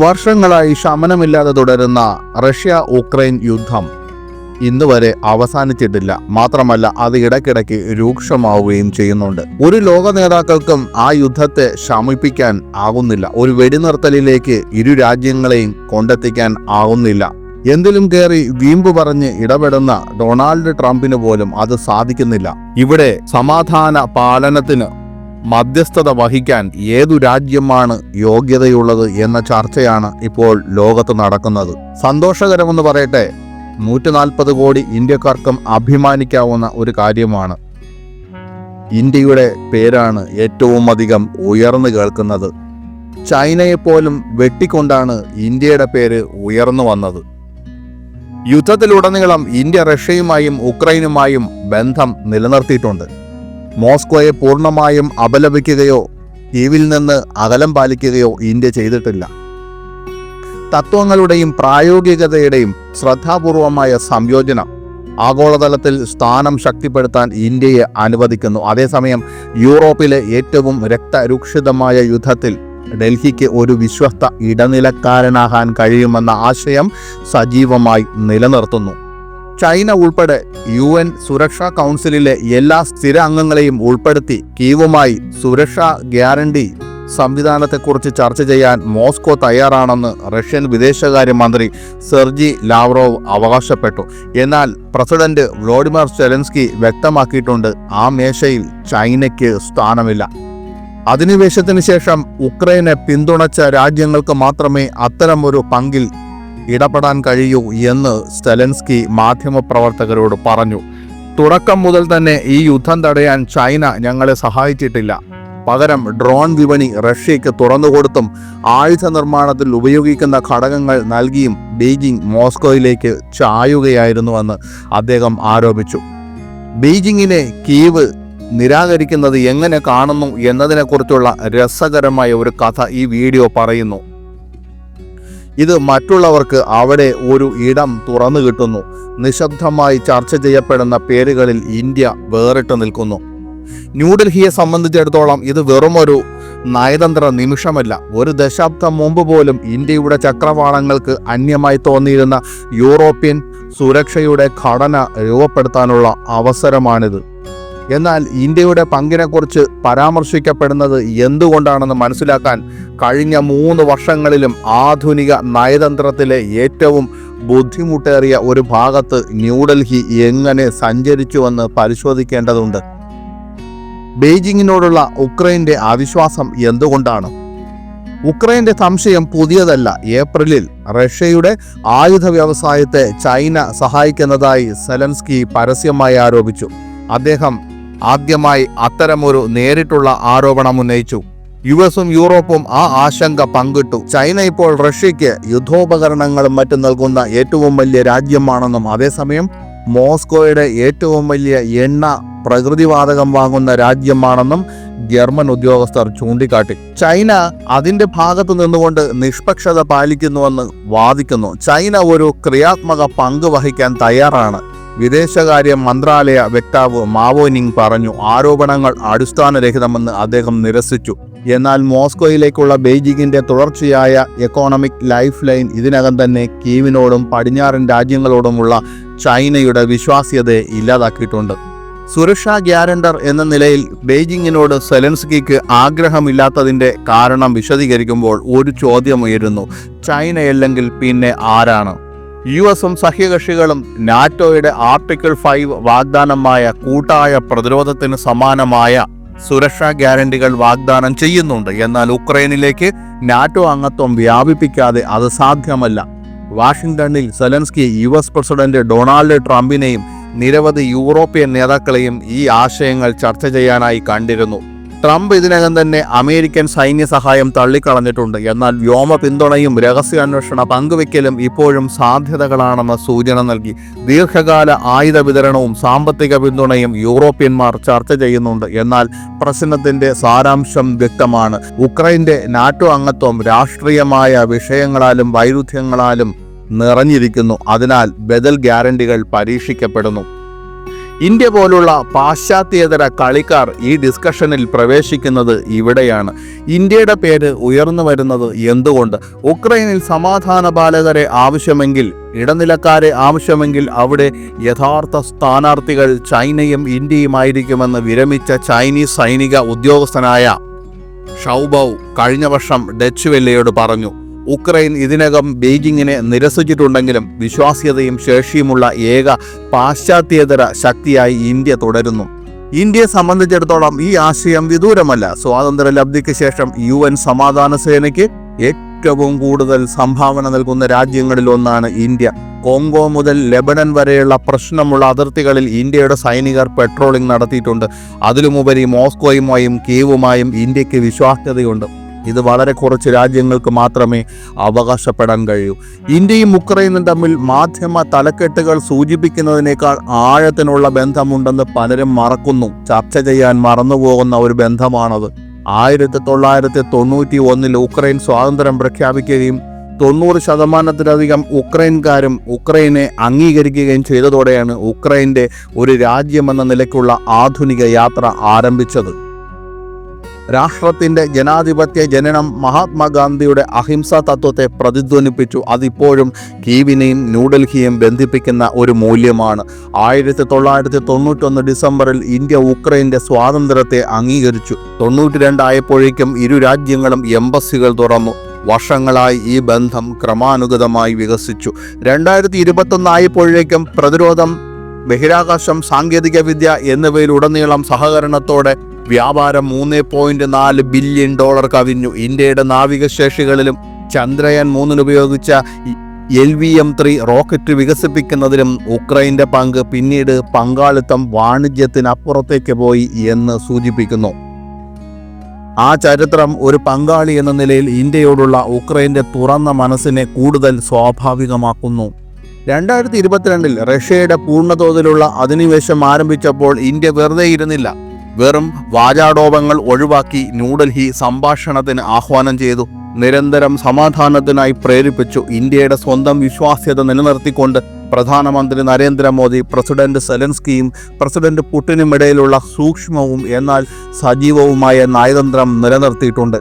വർഷങ്ങളായി ശമനമില്ലാതെ തുടരുന്ന Russia Ukraine യുദ്ധം ഇന്ന് വരെ അവസാനിച്ചിട്ടില്ല. മാത്രമല്ല അത് ഇടയ്ക്കിടയ്ക്ക് രൂക്ഷമാവുകയും ചെയ്യുന്നുണ്ട്. ഒരു ലോക നേതാക്കൾക്കും ആ യുദ്ധത്തെ ശമിപ്പിക്കാൻ ആകുന്നില്ല ഒരു വെടിനിർത്തലിലേക്ക് ഇരു രാജ്യങ്ങളെയും കൊണ്ടെത്തിക്കാൻ ആകുന്നില്ല എന്തിലും കയറി വീമ്പ് പറഞ്ഞ് ഇടപെടുന്ന ഡൊണാൾഡ് ട്രംപിന് പോലും അത് സാധിക്കുന്നില്ല. ഇവിടെ സമാധാന പാലനത്തിന് മധ്യസ്ഥത വഹിക്കാൻ ഏതു രാജ്യമാണ് യോഗ്യതയുള്ളത് എന്ന ചർച്ചയാണ് ഇപ്പോൾ ലോകത്ത് നടക്കുന്നത്. സന്തോഷകരമെന്ന് പറയട്ടെ നൂറ്റി നാൽപ്പത് കോടി ഇന്ത്യക്കാർക്കും അഭിമാനിക്കാവുന്ന ഒരു കാര്യമാണ്. ഇന്ത്യയുടെ പേരാണ് ഏറ്റവും അധികം ഉയർന്നു കേൾക്കുന്നത്. ചൈനയെപ്പോലും വെട്ടിക്കൊണ്ടാണ് ഇന്ത്യയുടെ പേര് ഉയർന്നു വന്നത്. യുദ്ധത്തിലുടനീളം ഇന്ത്യ റഷ്യയുമായും ഉക്രൈനുമായും ബന്ധം നിലനിർത്തിയിട്ടുണ്ട്. മോസ്കോയെ പൂർണമായും അപലപിക്കുകയോ കീവിൽ നിന്ന് അകലം പാലിക്കുകയോ ഇന്ത്യ ചെയ്തിട്ടില്ല. തത്വങ്ങളുടെയും പ്രായോഗികതയുടെയും ശ്രദ്ധാപൂർവമായ സംയോജനം ആഗോളതലത്തിൽ സ്ഥാനം ശക്തിപ്പെടുത്താൻ ഇന്ത്യയെ അനുവദിക്കുന്നു. അതേസമയം യൂറോപ്പിലെ ഏറ്റവും രക്തരൂക്ഷിതമായ യുദ്ധത്തിൽ ഡൽഹിക്ക് ഒരു വിശ്വസ്ത ഇടനിലക്കാരനാകാൻ കഴിയുമെന്ന ആശയം സജീവമായി നിലനിർത്തുന്നു. ചൈന ഉൾപ്പെടെ യു എൻ സുരക്ഷാ കൗൺസിലിലെ എല്ലാ സ്ഥിര അംഗങ്ങളെയും ഉൾപ്പെടുത്തി കീവുമായി സുരക്ഷാ ഗ്യാരണ്ടി സംവിധാനത്തെക്കുറിച്ച് ചർച്ച ചെയ്യാൻ മോസ്കോ തയ്യാറാണെന്ന് റഷ്യൻ വിദേശകാര്യമന്ത്രി സെർജി ലാവ്റോവ് അവകാശപ്പെട്ടു. എന്നാൽ പ്രസിഡന്റ് വ്ളോഡിമിർ സെലൻസ്കി വ്യക്തമാക്കിയിട്ടുണ്ട് ആ മേശയിൽ ചൈനയ്ക്ക് സ്ഥാനമില്ല. അധിനിവേശത്തിന് ശേഷം ഉക്രൈനെ പിന്തുണച്ച രാജ്യങ്ങൾക്ക് മാത്രമേ അത്തരമൊരു പങ്കിൽ ഇടപെടാൻ കഴിയൂ എന്ന് സ്റ്റെലൻസ്കി മാധ്യമപ്രവർത്തകരോട് പറഞ്ഞു. തുടക്കം മുതൽ തന്നെ ഈ യുദ്ധം തടയാൻ ചൈന ഞങ്ങളെ സഹായിച്ചിട്ടില്ല. പകരം ഡ്രോൺ വിപണി റഷ്യയ്ക്ക് തുറന്നുകൊടുത്തും ആയുധ നിർമ്മാണത്തിൽ ഉപയോഗിക്കുന്ന ഘടകങ്ങൾ നൽകിയും ബീജിംഗ് മോസ്കോയിലേക്ക് ചായുകയായിരുന്നുവെന്ന് അദ്ദേഹം ആരോപിച്ചു. ബീജിംഗിനെ കീവ് നിരാകരിക്കുന്നത് എങ്ങനെ കാണുന്നു എന്നതിനെക്കുറിച്ചുള്ള രസകരമായ ഒരു കഥ ഈ വീഡിയോ പറയുന്നു. ഇത് മറ്റുള്ളവർക്ക് അവിടെ ഒരു ഇടം തുറന്നു കിട്ടുന്നു. നിശബ്ദമായി ചർച്ച ചെയ്യപ്പെടുന്ന പേരുകളിൽ ഇന്ത്യ വേറിട്ട് നിൽക്കുന്നു. ന്യൂഡൽഹിയെ സംബന്ധിച്ചിടത്തോളം ഇത് വെറുമൊരു നയതന്ത്ര നിമിഷമല്ല. ഒരു ദശാബ്ദം മുമ്പ് പോലും ഇന്ത്യയുടെ ചക്രവാളങ്ങൾക്ക് അന്യമായി തോന്നിയിരുന്ന യൂറോപ്യൻ സുരക്ഷയുടെ ഘടന രൂപപ്പെടുത്താനുള്ള അവസരമാണിത്. എന്നാൽ ഇന്ത്യയുടെ പങ്കിനെക്കുറിച്ച് പരാമർശിക്കപ്പെടുന്നത് എന്തുകൊണ്ടാണെന്ന് മനസ്സിലാക്കാൻ കഴിഞ്ഞ മൂന്ന് വർഷങ്ങളിലും ആധുനിക നയതന്ത്രത്തിലെ ഏറ്റവും ബുദ്ധിമുട്ടേറിയ ഒരു ഭാഗത്ത് ന്യൂഡൽഹി എങ്ങനെ സഞ്ചരിച്ചുവെന്ന് പരിശോധിക്കേണ്ടതുണ്ട്. ബെയ്ജിങ്ങിനോടുള്ള ഉക്രൈന്റെ അവിശ്വാസം എന്തുകൊണ്ടാണ്? ഉക്രൈന്റെ സംശയം പുതിയതല്ല. ഏപ്രിലിൽ റഷ്യയുടെ ആയുധ വ്യവസായത്തെ ചൈന സഹായിക്കുന്നതായി സെലൻസ്കി പരസ്യമായി ആരോപിച്ചു. അദ്ദേഹം ആദ്യമായി അത്തരമൊരു നേരിട്ടുള്ള ആരോപണം ഉന്നയിച്ചു. യു എസും യൂറോപ്പും ആ ആശങ്ക പങ്കിട്ടു. ചൈന ഇപ്പോൾ റഷ്യയ്ക്ക് യുദ്ധോപകരണങ്ങളും മറ്റും നൽകുന്ന ഏറ്റവും വലിയ രാജ്യമാണെന്നും അതേസമയം മോസ്കോയുടെ ഏറ്റവും വലിയ എണ്ണ പ്രകൃതിവാതകം വാങ്ങുന്ന രാജ്യമാണെന്നും ജർമ്മൻ ഉദ്യോഗസ്ഥർ ചൂണ്ടിക്കാട്ടി. ചൈന അതിന്റെ ഭാഗത്തു നിന്നുകൊണ്ട് നിഷ്പക്ഷത പാലിക്കുന്നുവെന്ന് വാദിക്കുന്നു. ചൈന ഒരു ക്രിയാത്മക പങ്ക് വഹിക്കാൻ തയ്യാറാണ്. വിദേശകാര്യ മന്ത്രാലയ വക്താവ് മാവോ നിങ് പറഞ്ഞു ആരോപണങ്ങൾ അടിസ്ഥാനരഹിതമെന്ന് അദ്ദേഹം നിരസിച്ചു. എന്നാൽ മോസ്കോയിലേക്കുള്ള ബെയ്ജിങ്ങിന്റെ തുടർച്ചയായ എക്കോണമിക് ലൈഫ് ലൈൻ ഇതിനകം തന്നെ കീവിനോടും പടിഞ്ഞാറൻ രാജ്യങ്ങളോടുമുള്ള ചൈനയുടെ വിശ്വാസ്യതയെ ഇല്ലാതാക്കിയിട്ടുണ്ട്. സുരക്ഷാ ഗ്യാരണ്ടർ എന്ന നിലയിൽ ബെയ്ജിങ്ങിനോട് സെലൻസ്കിക്ക് ആഗ്രഹമില്ലാത്തതിന്റെ കാരണം വിശദീകരിക്കുമ്പോൾ ഒരു ചോദ്യം ഉയരുന്നു ചൈനയല്ലെങ്കിൽ പിന്നെ ആരാണ്? യു എസും സഖ്യകക്ഷികളും നാറ്റോയുടെ ആർട്ടിക്കിൾ ഫൈവ് വാഗ്ദാനമായ കൂട്ടായ പ്രതിരോധത്തിന് സമാനമായ സുരക്ഷാ ഗ്യാരണ്ടികൾ വാഗ്ദാനം ചെയ്യുന്നുണ്ട്. എന്നാൽ ഉക്രൈനിലേക്ക് നാറ്റോ അംഗത്വം വ്യാപിപ്പിക്കാതെ അത് സാധ്യമല്ല. വാഷിംഗ്ടണിൽ Zelensky U S president Donald ട്രംപിനെയും നിരവധി യൂറോപ്യൻ നേതാക്കളെയും ഈ ആശയങ്ങൾ ചർച്ച ചെയ്യാനായി കണ്ടിരുന്നു. ട്രംപ് ഇതിനകം തന്നെ അമേരിക്കൻ സൈന്യ സഹായം തള്ളിക്കളഞ്ഞിട്ടുണ്ട്. എന്നാൽ വ്യോമ പിന്തുണയും രഹസ്യാന്വേഷണ പങ്കുവെക്കലും ഇപ്പോഴും സാധ്യതകളാണെന്ന സൂചന നൽകി. ദീർഘകാല ആയുധ വിതരണവും സാമ്പത്തിക പിന്തുണയും യൂറോപ്യന്മാർ ചർച്ച ചെയ്യുന്നുണ്ട്. എന്നാൽ പ്രശ്നത്തിന്റെ സാരാംശം വ്യക്തമാണ്. ഉക്രൈന്റെ നാറ്റോ അംഗത്വം രാഷ്ട്രീയമായ വിഷയങ്ങളാലും വൈരുദ്ധ്യങ്ങളാലും നിറഞ്ഞിരിക്കുന്നു. അതിനാൽ ബദൽ ഗ്യാരണ്ടികൾ പരീക്ഷിക്കപ്പെടുന്നു. ഇന്ത്യ പോലുള്ള പാശ്ചാത്യേതര കളിക്കാർ ഈ ഡിസ്കഷനിൽ പ്രവേശിക്കുന്നത് ഇവിടെയാണ്. ഇന്ത്യയുടെ പേര് ഉയർന്നു വരുന്നത് എന്തുകൊണ്ട്? ഉക്രൈനിൽ സമാധാന പാലകരെ ആവശ്യമെങ്കിൽ ഇടനിലക്കാരെ ആവശ്യമെങ്കിൽ അവിടെ യഥാർത്ഥ സ്ഥാനാർത്ഥികൾ ചൈനയും ഇന്ത്യയുമായിരിക്കുമെന്ന് വിരമിച്ച ചൈനീസ് സൈനിക ഉദ്യോഗസ്ഥനായ ഷൗബൌ കഴിഞ്ഞ വർഷം ഡച്ച് വെല്ലയോട് പറഞ്ഞു. ഉക്രൈൻ ഇതിനകം ബെയ്ജിങ്ങിനെ നിരസിച്ചിട്ടുണ്ടെങ്കിലും വിശ്വാസ്യതയും ശേഷിയുമുള്ള ഏക പാശ്ചാത്യേതര ശക്തിയായി ഇന്ത്യ തുടരുന്നു. ഇന്ത്യയെ സംബന്ധിച്ചിടത്തോളം ഈ ആശയം വിദൂരമല്ല. സ്വാതന്ത്ര്യ ലബ്ധിക്ക് ശേഷം യു എൻ സമാധാന സേനയ്ക്ക് ഏറ്റവും കൂടുതൽ സംഭാവന നൽകുന്ന രാജ്യങ്ങളിൽ ഒന്നാണ് ഇന്ത്യ. കോങ്കോ മുതൽ ലെബനൻ വരെയുള്ള പ്രശ്നമുള്ള അതിർത്തികളിൽ ഇന്ത്യയുടെ സൈനികർ പെട്രോളിംഗ് നടത്തിയിട്ടുണ്ട്. അതിലുമുപരി മോസ്കോയുമായും കീവുമായും ഇന്ത്യയ്ക്ക് വിശ്വാസ്യതയുണ്ട്. ഇത് വളരെ കുറച്ച് രാജ്യങ്ങൾക്ക് മാത്രമേ അവകാശപ്പെടാൻ കഴിയൂ. ഇന്ത്യയും ഉക്രൈനും തമ്മിൽ മാധ്യമ തലക്കെട്ടുകൾ സൂചിപ്പിക്കുന്നതിനേക്കാൾ ആഴത്തിനുള്ള ബന്ധമുണ്ടെന്ന് പലരും മറക്കുന്നു. ചർച്ച ചെയ്യാൻ മറന്നുപോകുന്ന ഒരു ബന്ധമാണത്. ആയിരത്തി തൊള്ളായിരത്തി തൊണ്ണൂറ്റി ഒന്നിൽ ഉക്രൈൻ സ്വാതന്ത്ര്യം പ്രഖ്യാപിക്കുകയും തൊണ്ണൂറ് ശതമാനത്തിലധികം ഉക്രൈൻകാരും ഉക്രൈനെ അംഗീകരിക്കുകയും ചെയ്തതോടെയാണ് ഉക്രൈന്റെ ഒരു രാജ്യമെന്ന നിലയ്ക്കുള്ള ആധുനിക യാത്ര ആരംഭിച്ചത്. രാഷ്ട്രത്തിന്റെ ജനാധിപത്യ ജനനം മഹാത്മാഗാന്ധിയുടെ അഹിംസാ തത്വത്തെ പ്രതിധ്വനിപ്പിച്ചു. അതിപ്പോഴും കീവിനെയും ന്യൂഡൽഹിയെയും ബന്ധിപ്പിക്കുന്ന ഒരു മൂല്യമാണ്. ആയിരത്തി തൊള്ളായിരത്തി തൊണ്ണൂറ്റൊന്ന് ഡിസംബറിൽ ഇന്ത്യ ഉക്രൈന്റെ സ്വാതന്ത്ര്യത്തെ അംഗീകരിച്ചു. തൊണ്ണൂറ്റി രണ്ടായപ്പോഴേക്കും ഇരു രാജ്യങ്ങളും എംബസികൾ തുറന്നു. വർഷങ്ങളായി ഈ ബന്ധം ക്രമാനുഗതമായി വികസിച്ചു. രണ്ടായിരത്തി ഇരുപത്തൊന്ന് ആയപ്പോഴേക്കും പ്രതിരോധം ബഹിരാകാശം സാങ്കേതികവിദ്യ എന്നിവയിലുടനീളം സഹകരണത്തോടെ വ്യാപാരം മൂന്ന് പോയിന്റ് നാല് ബില്യൺ ഡോളർ കവിഞ്ഞു. ഇന്ത്യയുടെ നാവികശേഷികളിലും Chandrayaan മൂന്നിനുപയോഗിച്ച L V M three rocket വികസിപ്പിക്കുന്നതിലും ഉക്രൈന്റെ പങ്ക് പിന്നീട് പങ്കാളിത്തം വാണിജ്യത്തിനപ്പുറത്തേക്ക് പോയി എന്ന് സൂചിപ്പിക്കുന്നു. ആ ചരിത്രം ഒരു പങ്കാളി എന്ന നിലയിൽ ഇന്ത്യയോടുള്ള ഉക്രൈന്റെ തുറന്ന മനസ്സിനെ കൂടുതൽ സ്വാഭാവികമാക്കുന്നു. രണ്ടായിരത്തി ഇരുപത്തിരണ്ടിൽ റഷ്യയുടെ പൂർണതോതിലുള്ള അധിനിവേശം ആരംഭിച്ചപ്പോൾ ഇന്ത്യ വെറുതെ ഇരുന്നില്ല. വെറും വാചാടോപങ്ങൾ ഒഴിവാക്കി ന്യൂഡൽഹി സംഭാഷണത്തിന് ആഹ്വാനം ചെയ്തു. നിരന്തരം സമാധാനത്തിനായി പ്രേരിപ്പിച്ചു ഇന്ത്യയുടെ സ്വന്തം വിശ്വാസ്യത നിലനിർത്തിക്കൊണ്ട് പ്രധാനമന്ത്രി നരേന്ദ്രമോദി പ്രസിഡന്റ് സെലൻസ്കിയും പ്രസിഡന്റ് പുടിനും ഇടയിലുള്ള സൂക്ഷ്മവും എന്നാൽ സജീവവുമായ നയതന്ത്രം നിലനിർത്തിയിട്ടുണ്ട്.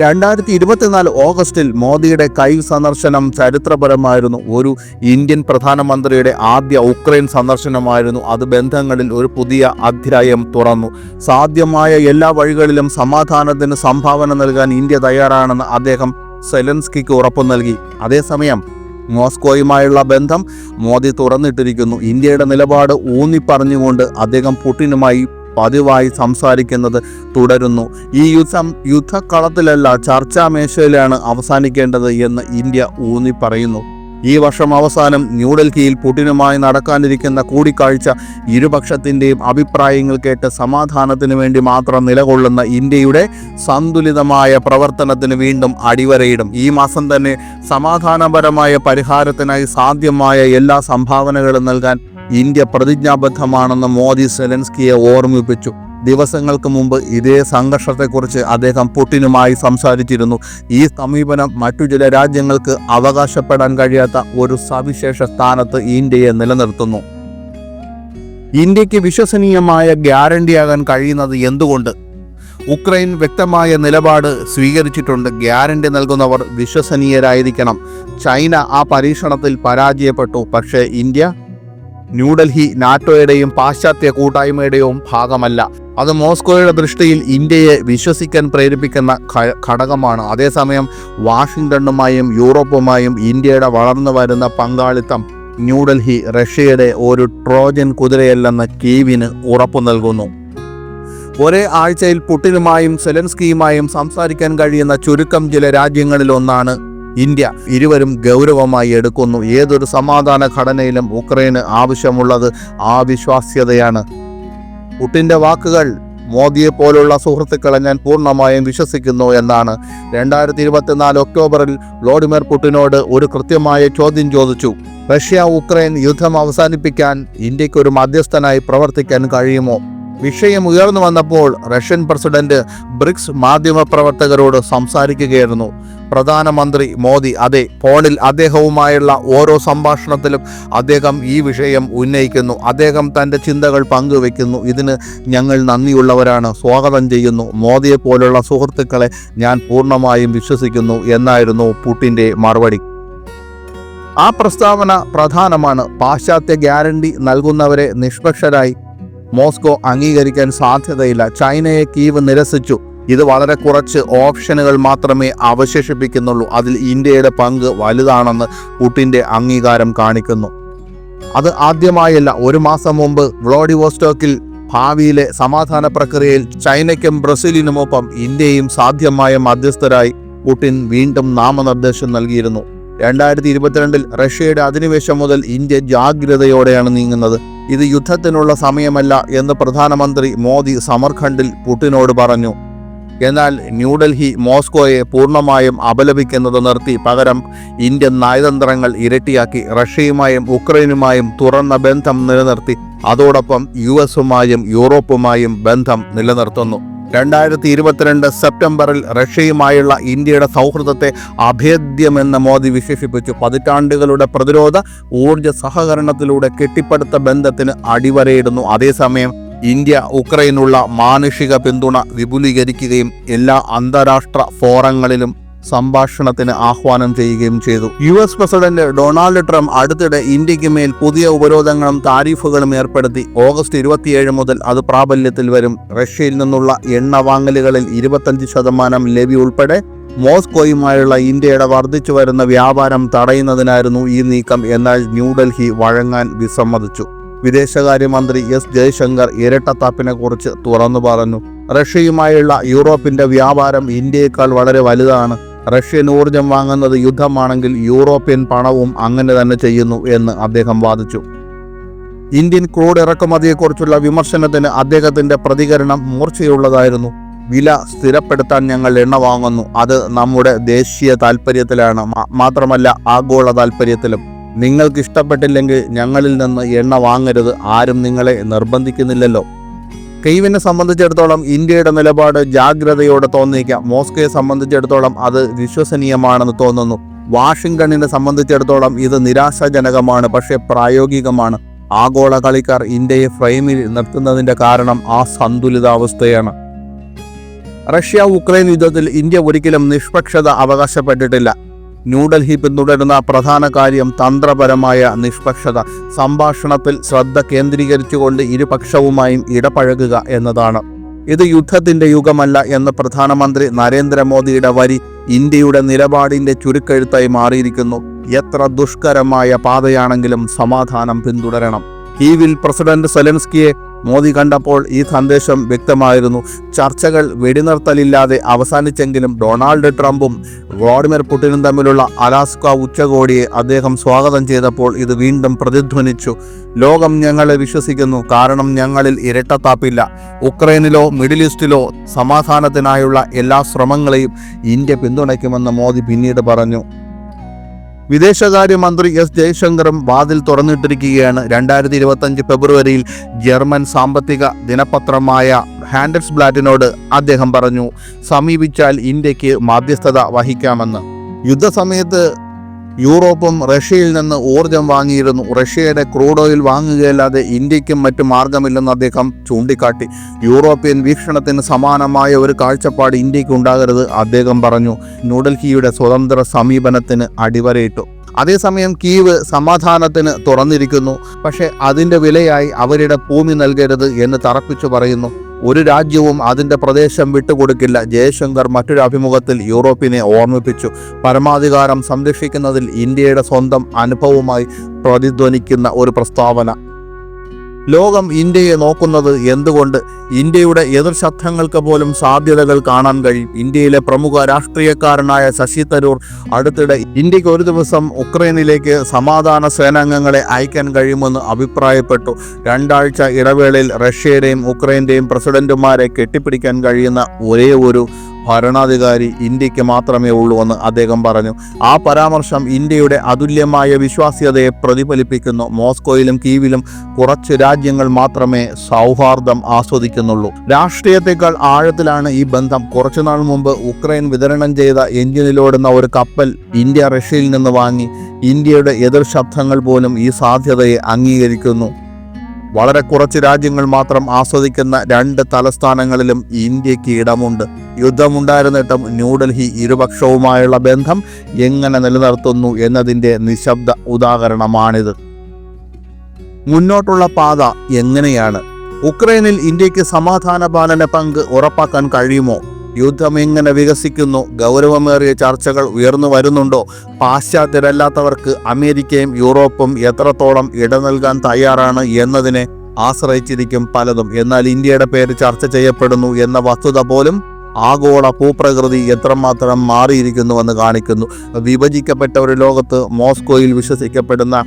രണ്ടായിരത്തി ഇരുപത്തിനാല് ഓഗസ്റ്റിൽ മോദിയുടെ കൈ സന്ദർശനം ചരിത്രപരമായിരുന്നു. ഒരു ഇന്ത്യൻ പ്രധാനമന്ത്രിയുടെ ആദ്യ ഉക്രൈൻ സന്ദർശനമായിരുന്നു. അത് ബന്ധങ്ങളിൽ ഒരു പുതിയ അധ്യായം തുറന്നു. സാധ്യമായ എല്ലാ വഴികളിലും സമാധാനത്തിന് സംഭാവന നൽകാൻ ഇന്ത്യ തയ്യാറാണെന്ന് അദ്ദേഹം സെലൻസ്കിക്ക് ഉറപ്പു നൽകി. അതേസമയം മോസ്കോയുമായുള്ള ബന്ധം മോദി തുറന്നിട്ടിരിക്കുന്നു. ഇന്ത്യയുടെ നിലപാട് ഊന്നിപ്പറഞ്ഞുകൊണ്ട് അദ്ദേഹം പുടിനുമായി പതിവായി സംസാരിക്കുന്നത് തുടരുന്നു. ഈ യുദ്ധം യുദ്ധക്കളത്തിലല്ല ചർച്ചാ മേശയിലാണ് അവസാനിക്കേണ്ടത് എന്ന് ഇന്ത്യ ഊന്നി പറയുന്നു. ഈ വർഷം അവസാനം ന്യൂഡൽഹിയിൽ പുടിനുമായി നടക്കാനിരിക്കുന്ന കൂടിക്കാഴ്ച ഇരുപക്ഷത്തിന്റെയും അഭിപ്രായങ്ങൾ കേട്ട് സമാധാനത്തിന് വേണ്ടി മാത്രം നിലകൊള്ളുന്ന ഇന്ത്യയുടെ സന്തുലിതമായ പ്രവർത്തനത്തിന് വീണ്ടും അടിവരയിടും. ഈ മാസം തന്നെ സമാധാനപരമായ പരിഹാരത്തിനായി സാധ്യമായ എല്ലാ സംഭാവനകളും നൽകാൻ ഇന്ത്യ പ്രതിജ്ഞാബദ്ധമാണെന്ന് മോദി സെലൻസ്കിയെ ഓർമ്മിപ്പിച്ചു. ദിവസങ്ങൾക്ക് മുമ്പ് ഇതേ സംഘർഷത്തെക്കുറിച്ച് അദ്ദേഹം പുടിനുമായി സംസാരിച്ചിരുന്നു. ഈ സമീപനം മറ്റു ചില രാജ്യങ്ങൾക്ക് അവകാശപ്പെടാൻ കഴിയാത്ത ഒരു സവിശേഷ സ്ഥാനത്ത് ഇന്ത്യയെ നിലനിർത്തുന്നു. ഇന്ത്യയ്ക്ക് വിശ്വസനീയമായ ഗ്യാരണ്ടിയാകാൻ കഴിയുന്നത് എന്തുകൊണ്ട്? ഉക്രൈൻ വ്യക്തമായ നിലപാട് സ്വീകരിച്ചിട്ടുണ്ട്. ഗ്യാരണ്ടി നൽകുന്നവർ വിശ്വസനീയരായിരിക്കണം. ചൈന ആ പരീക്ഷണത്തിൽ പരാജയപ്പെട്ടു. പക്ഷേ ഇന്ത്യ ന്യൂഡൽഹി നാറ്റോയുടെയും പാശ്ചാത്യ കൂട്ടായ്മയുടെയും ഭാഗമല്ല. അത് മോസ്കോയുടെ ദൃഷ്ടിയിൽ ഇന്ത്യയെ വിശ്വസിക്കാൻ പ്രേരിപ്പിക്കുന്ന ഘടകമാണ്. അതേസമയം വാഷിംഗ്ടണുമായും യൂറോപ്പുമായും ഇന്ത്യയുടെ വളർന്നു വരുന്ന പങ്കാളിത്തം ന്യൂഡൽഹി റഷ്യയുടെ ഒരു ട്രോജൻ കുതിരയല്ലെന്ന് കീവിന് ഉറപ്പു നൽകുന്നു. ഒരേ ആഴ്ചയിൽ പുട്ടിനുമായും സെലൻസ്കിയുമായും സംസാരിക്കാൻ കഴിയുന്ന ചുരുക്കം ചില രാജ്യങ്ങളിലൊന്നാണ് ഇന്ത്യ ഇരുവരും ഗൗരവമായി എടുക്കുന്നു. ഏതൊരു സമാധാന ഘടനയിലും ഉക്രൈന് ആവശ്യമുള്ളത് ആ വിശ്വാസ്യതയാണ് പുട്ടിന്റെ വാക്കുകൾ മോദിയെ പോലുള്ള സുഹൃത്തുക്കളെ ഞാൻ പൂർണമായും വിശ്വസിക്കുന്നു എന്നാണ്. രണ്ടായിരത്തി ഇരുപത്തിനാല് ഒക്ടോബറിൽ വ്ളോഡിമിർ പുട്ടിനോട് ഒരു കൃത്യമായ ചോദ്യം ചോദിച്ചു. റഷ്യ ഉക്രൈൻ യുദ്ധം അവസാനിപ്പിക്കാൻ ഇന്ത്യയ്ക്ക് ഒരു മധ്യസ്ഥനായി പ്രവർത്തിക്കാൻ കഴിയുമോ? വിഷയം ഉയർന്നു വന്നപ്പോൾ റഷ്യൻ പ്രസിഡന്റ് ബ്രിക്സ് മാധ്യമപ്രവർത്തകരോട് സംസാരിക്കുകയായിരുന്നു. പ്രധാനമന്ത്രി മോദി അതെ ഫോണിൽ അദ്ദേഹവുമായുള്ള ഓരോ സംഭാഷണത്തിലും അദ്ദേഹം ഈ വിഷയം ഉന്നയിക്കുന്നു. അദ്ദേഹം തന്റെ ചിന്തകൾ പങ്കുവെക്കുന്നു ഇതിന് ഞങ്ങൾ നന്ദിയുള്ളവരാണ്. സ്വാഗതം ചെയ്യുന്നു. മോദിയെ പോലുള്ള സുഹൃത്തുക്കളെ ഞാൻ പൂർണമായും വിശ്വസിക്കുന്നു എന്നായിരുന്നു പുട്ടിന്റെ മറുപടി. ആ പ്രസ്താവന പ്രധാനമാണ്. പാശ്ചാത്യ ഗ്യാരണ്ടി നൽകുന്നവരെ നിഷ്പക്ഷരായി മോസ്കോ അംഗീകരിക്കാൻ സാധ്യതയില്ല. ചൈനയെ കീവ് നിരസിച്ചു. ഇത് വളരെ കുറച്ച് ഓപ്ഷനുകൾ മാത്രമേ അവശേഷിപ്പിക്കുന്നുള്ളൂ. അതിൽ ഇന്ത്യയുടെ പങ്ക് വലുതാണെന്ന് പുടിന്റെ അംഗീകാരം കാണിക്കുന്നു. അത് ആദ്യമായല്ല. ഒരു മാസം മുമ്പ് വ്ളോഡിവോസ്റ്റോക്കിൽ ഭാവിയിലെ സമാധാന പ്രക്രിയയിൽ ചൈനയ്ക്കും ബ്രസീലിനുമൊപ്പം ഇന്ത്യയും സാധ്യമായ മധ്യസ്ഥരായി പുടിൻ വീണ്ടും നാമനിർദ്ദേശം നൽകിയിരുന്നു. രണ്ടായിരത്തി ഇരുപത്തിരണ്ടിൽ റഷ്യയുടെ അധിനിവേശം മുതൽ ഇന്ത്യ ജാഗ്രതയോടെയാണ് നീങ്ങുന്നത്. ഇത് യുദ്ധത്തിനുള്ള സമയമല്ല എന്ന് പ്രധാനമന്ത്രി മോദി സമർഖണ്ഡിൽ പുടിനോട് പറഞ്ഞു. എന്നാൽ ന്യൂഡൽഹി മോസ്കോയെ പൂർണമായും അപലപിക്കുന്നത് നിർത്തി. പകരം ഇന്ത്യൻ നയതന്ത്രങ്ങൾ ഇരട്ടിയാക്കി. റഷ്യയുമായും ഉക്രൈനുമായും തുറന്ന ബന്ധം നിലനിർത്തി. അതോടൊപ്പം യു എസുമായും യൂറോപ്പുമായും ബന്ധം നിലനിർത്തുന്നു. രണ്ടായിരത്തി ഇരുപത്തിരണ്ട് സെപ്റ്റംബറിൽ റഷ്യയുമായുള്ള ഇന്ത്യയുടെ സൗഹൃദത്തെ അഭേദ്യമെന്ന് മോദി വിശേഷിപ്പിച്ചു. പതിറ്റാണ്ടുകളുടെ പ്രതിരോധ ഊർജ സഹകരണത്തിലൂടെ കെട്ടിപ്പടുത്ത ബന്ധത്തിന് അടിവരയിടുന്നു. അതേസമയം ഇന്ത്യ ഉക്രൈനുള്ള മാനുഷിക പിന്തുണ വിപുലീകരിക്കുകയും എല്ലാ അന്താരാഷ്ട്ര ഫോറങ്ങളിലും സംഭാഷണത്തിന് ആഹ്വാനം ചെയ്യുകയും ചെയ്തു. U S president Donald Trump അടുത്തിടെ ഇന്ത്യയ്ക്ക് മേൽ പുതിയ ഉപരോധങ്ങളും താരീഫുകളും ഏർപ്പെടുത്തി. ഓഗസ്റ്റ് ഇരുപത്തിയേഴ് മുതൽ അത് പ്രാബല്യത്തിൽ വരും. റഷ്യയിൽ നിന്നുള്ള എണ്ണ വാങ്ങലുകളിൽ ഇരുപത്തഞ്ച് ശതമാനം ലെവി ഉൾപ്പെടെ മോസ്കോയുമായുള്ള ഇന്ത്യയുടെ വർദ്ധിച്ചു വരുന്ന വ്യാപാരം തടയുന്നതിനായിരുന്നു ഈ നീക്കം എന്നാൽ ന്യൂഡൽഹി വഴങ്ങാൻ വിസമ്മതിച്ചു. വിദേശകാര്യമന്ത്രി എസ് ജയശങ്കർ ഇരട്ടത്താപ്പിനെ കുറിച്ച് തുറന്നു പറഞ്ഞു. റഷ്യയുമായുള്ള യൂറോപ്പിന്റെ വ്യാപാരം ഇന്ത്യയേക്കാൾ വളരെ വലുതാണ്. റഷ്യൻ ഊർജം വാങ്ങുന്നത് യുദ്ധമാണെങ്കിൽ യൂറോപ്യൻ പണവും അങ്ങനെ തന്നെ ചെയ്യുന്നു എന്ന് അദ്ദേഹം വാദിച്ചു. ഇന്ത്യൻ ക്രൂഡ് ഇറക്കുമതിയെക്കുറിച്ചുള്ള വിമർശനത്തിന് അദ്ദേഹത്തിന്റെ പ്രതികരണം മൂർച്ചയുള്ളതായിരുന്നു. വില സ്ഥിരപ്പെടുത്താൻ ഞങ്ങൾ എണ്ണ വാങ്ങുന്നു. അത് നമ്മുടെ ദേശീയ താല്പര്യത്തിലാണ് മാത്രമല്ല ആഗോള താല്പര്യത്തിലും നിങ്ങൾക്ക് ഇഷ്ടപ്പെട്ടില്ലെങ്കിൽ ഞങ്ങളിൽ നിന്ന് എണ്ണ വാങ്ങരുത്. ആരും നിങ്ങളെ നിർബന്ധിക്കുന്നില്ലല്ലോ. കെയ്വിനെ സംബന്ധിച്ചിടത്തോളം ഇന്ത്യയുടെ നിലപാട് ജാഗ്രതയോടെ തോന്നിയേക്കാം. മോസ്കോയെ സംബന്ധിച്ചിടത്തോളം അത് വിശ്വസനീയമാണെന്ന് തോന്നുന്നു. വാഷിംഗ്ടണിനെ സംബന്ധിച്ചിടത്തോളം ഇത് നിരാശാജനകമാണ് പക്ഷേ പ്രായോഗികമാണ്. ആഗോള കളിക്കാർ ഇന്ത്യയെ ഫ്രെയിമിൽ നിർത്തുന്നതിന്റെ കാരണം ആ സന്തുലിതാവസ്ഥയാണ്. റഷ്യ ഉക്രൈൻ യുദ്ധത്തിൽ ഇന്ത്യ ഒരിക്കലും നിഷ്പക്ഷത അവകാശപ്പെട്ടിട്ടില്ല. ന്യൂഡൽഹി പിന്തുടരുന്ന പ്രധാന കാര്യം തന്ത്രപരമായ നിഷ്പക്ഷത. സംഭാഷണത്തിൽ ശ്രദ്ധ കേന്ദ്രീകരിച്ചുകൊണ്ട് ഇരുപക്ഷവുമായും ഇടപഴകുക എന്നതാണ്. ഇത് യുദ്ധത്തിന്റെ യുഗമല്ല എന്ന് പ്രധാനമന്ത്രി നരേന്ദ്രമോദിയുടെ വരി ഇന്ത്യയുടെ നിലപാടിന്റെ ചുരുക്കെഴുത്തായി മാറിയിരിക്കുന്നു. എത്ര ദുഷ്കരമായ പാതയാണെങ്കിലും സമാധാനം പിന്തുടരണം. കീവിൽ പ്രസിഡന്റ് സെലൻസ്കിയെ മോദി കണ്ടപ്പോൾ ഈ സന്ദേശം വ്യക്തമായിരുന്നു. ചർച്ചകൾ വെടിനിർത്തലില്ലാതെ അവസാനിച്ചെങ്കിലും ഡൊണാൾഡ് ട്രംപും വ്ളാഡിമിർ പുടിനും തമ്മിലുള്ള അലാസ്ക ഉച്ചകോടിയെ അദ്ദേഹം സ്വാഗതം ചെയ്തപ്പോൾ ഇത് വീണ്ടും പ്രതിധ്വനിച്ചു. ലോകം ഞങ്ങളെ വിശ്വസിക്കുന്നു. കാരണം ഞങ്ങളിൽ ഇരട്ടത്താപ്പില്ല. ഉക്രൈനിലോ മിഡിൽ ഈസ്റ്റിലോ സമാധാനത്തിനായുള്ള എല്ലാ ശ്രമങ്ങളെയും ഇന്ത്യ പിന്തുണയ്ക്കുമെന്ന് മോദി പിന്നീട് പറഞ്ഞു. വിദേശകാര്യമന്ത്രി എസ് ജയശങ്കറും വാതിൽ തുറന്നിട്ടിരിക്കുകയാണ്. രണ്ടായിരത്തി ഇരുപത്തഞ്ച് ഫെബ്രുവരിയിൽ ജർമ്മൻ സാമ്പത്തിക ദിനപത്രമായ ഹാൻഡൽസ് ബ്ലാറ്റിനോട് അദ്ദേഹം പറഞ്ഞു സമീപിച്ചാൽ ഇന്ത്യയ്ക്ക് മാധ്യസ്ഥത വഹിക്കാമെന്ന്. യുദ്ധസമയത്ത് യൂറോപ്പും റഷ്യയിൽ നിന്ന് ഊർജം വാങ്ങിയിരുന്നു. റഷ്യയുടെ ക്രൂഡ് ഓയിൽ വാങ്ങുകയല്ലാതെ ഇന്ത്യക്കും മറ്റു മാർഗമില്ലെന്ന് അദ്ദേഹം ചൂണ്ടിക്കാട്ടി. യൂറോപ്യൻ വീക്ഷണത്തിന് സമാനമായ ഒരു കാഴ്ചപ്പാട് ഇന്ത്യയ്ക്ക് ഉണ്ടാകരുത് അദ്ദേഹം പറഞ്ഞു. ന്യൂഡൽഹിയുടെ സ്വതന്ത്ര സമീപനത്തിന് അടിവരയിട്ടു. അതേസമയം കീവ് സമാധാനത്തിന് തുറന്നിരിക്കുന്നു. പക്ഷേ അതിന്റെ വിലയായി അവരുടെ ഭൂമി നൽകരുത് എന്ന് തറപ്പിച്ചു പറയുന്നു. ഒരു രാജ്യവും അതിന്റെ പ്രദേശം വിട്ടുകൊടുക്കില്ല. ജയശങ്കർ മറ്റൊരു അഭിമുഖത്തിൽ യൂറോപ്പിനെ ഓർമ്മിപ്പിച്ചു. പരമാധികാരം സംരക്ഷിക്കുന്നതിൽ ഇന്ത്യയുടെ സ്വന്തം അനുഭവവുമായി പ്രതിധ്വനിക്കുന്ന ഒരു പ്രസ്താവന. ലോകം ഇന്ത്യയെ നോക്കുന്നത് എന്തുകൊണ്ട്? ഇന്ത്യയുടെ എതിർ ശബ്ദങ്ങൾക്ക് പോലും സാധ്യതകൾ കാണാൻ കഴിയും. ഇന്ത്യയിലെ പ്രമുഖ രാഷ്ട്രീയക്കാരനായ ശശി തരൂർ അടുത്തിടെ ഇന്ത്യയ്ക്ക് ഒരു ദിവസം ഉക്രൈനിലേക്ക് സമാധാന സേനാംഗങ്ങളെ അയക്കാൻ കഴിയുമെന്ന് അഭിപ്രായപ്പെട്ടു. രണ്ടാഴ്ച ഇടവേളയിൽ റഷ്യയുടെയും ഉക്രൈന്റെയും പ്രസിഡന്റുമാരെ കെട്ടിപ്പിടിക്കാൻ കഴിയുന്ന ഒരേ ഒരു ഭരണാധികാരി ഇന്ത്യയ്ക്ക് മാത്രമേ ഉള്ളൂ എന്ന് അദ്ദേഹം പറഞ്ഞു. ആ പരാമർശം ഇന്ത്യയുടെ അതുല്യമായ വിശ്വാസ്യതയെ പ്രതിഫലിപ്പിക്കുന്നു. മോസ്കോയിലും കീവിലും കുറച്ച് രാജ്യങ്ങൾ മാത്രമേ സൗഹാർദ്ദം ആസ്വദിക്കുന്നുള്ളൂ. രാഷ്ട്രീയത്തെക്കാൾ ആഴത്തിലാണ് ഈ ബന്ധം. കുറച്ചുനാൾ മുമ്പ് ഉക്രൈൻ വിതരണം ചെയ്ത എഞ്ചിനിലോടുന്ന ഒരു കപ്പൽ ഇന്ത്യ റഷ്യയിൽ നിന്ന് വാങ്ങി. ഇന്ത്യയുടെ എതിർ ശബ്ദങ്ങൾ പോലും ഈ സാധ്യതയെ അംഗീകരിക്കുന്നു. വളരെ കുറച്ച് രാജ്യങ്ങൾ മാത്രം ആസ്വദിക്കുന്ന രണ്ട് തലസ്ഥാനങ്ങളിലും ഇന്ത്യയ്ക്ക് ഇടമുണ്ട്. യുദ്ധമുണ്ടായിരുന്നിട്ടും ന്യൂഡൽഹി ഇരുപക്ഷവുമായുള്ള ബന്ധം എങ്ങനെ നിലനിർത്തുന്നു എന്നതിന്റെ നിശബ്ദ ഉദാഹരണമാണിത്. മുന്നോട്ടുള്ള പാത എങ്ങനെയാണ്? ഉക്രൈനിൽ ഇന്ത്യയ്ക്ക് സമാധാന പാലന പങ്ക് ഉറപ്പാക്കാൻ കഴിയുമോ? യുദ്ധം എങ്ങനെ വികസിക്കുന്നു? ഗൗരവമേറിയ ചർച്ചകൾ ഉയർന്നു വരുന്നുണ്ടോ? പാശ്ചാത്യരല്ലാത്തവർക്ക് അമേരിക്കയും യൂറോപ്പും എത്രത്തോളം ഇട നൽകാൻ തയ്യാറാണ് എന്നതിനെ ആശ്രയിച്ചിരിക്കും പലതും. എന്നാൽ ഇന്ത്യയുടെ പേര് ചർച്ച ചെയ്യപ്പെടുന്നു എന്ന വസ്തുത പോലും ആഗോള ഭൂപ്രകൃതി എത്രമാത്രം മാറിയിരിക്കുന്നുവെന്ന് കാണിക്കുന്നു. വിഭജിക്കപ്പെട്ട ഒരു ലോകത്ത് മോസ്കോയിൽ വിശ്വസിക്കപ്പെടുന്ന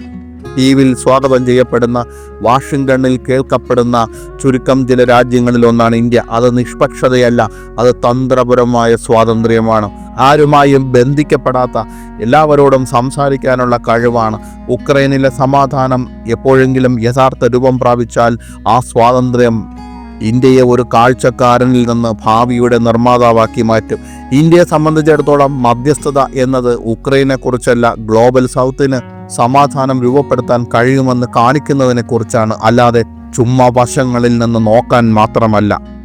ടിവിയിൽ സ്വാഗതം ചെയ്യപ്പെടുന്ന വാഷിംഗ്ടണിൽ കേൾക്കപ്പെടുന്ന ചുരുക്കം ചില രാജ്യങ്ങളിൽ ഒന്നാണ് ഇന്ത്യ. അത് നിഷ്പക്ഷതയല്ല അത് തന്ത്രപരമായ സ്വാതന്ത്ര്യമാണ്. ആരുമായും ബന്ധിക്കപ്പെടാത്ത എല്ലാവരോടും സംസാരിക്കാനുള്ള കഴിവാണ് ഉക്രൈനിലെ സമാധാനം. എപ്പോഴെങ്കിലും യഥാർത്ഥ രൂപം പ്രാപിച്ചാൽ ആ സ്വാതന്ത്ര്യം ഇന്ത്യയെ ഒരു കാഴ്ചക്കാരനിൽ നിന്ന് ഭാവിയുടെ നിർമ്മാതാവാക്കി മാറ്റും. ഇന്ത്യയെ സംബന്ധിച്ചിടത്തോളം മധ്യസ്ഥത എന്നത് ഉക്രൈനെക്കുറിച്ചല്ല ഗ്ലോബൽ സൗത്തിന് സമാധാനം രൂപപ്പെടുത്താൻ കഴിയുമെന്ന് കാണിക്കുന്നതിനെക്കുറിച്ചാണ്. അല്ലാതെ ചുമ്മാ വശങ്ങളിൽ നിന്ന് നോക്കാൻ മാത്രമല്ല.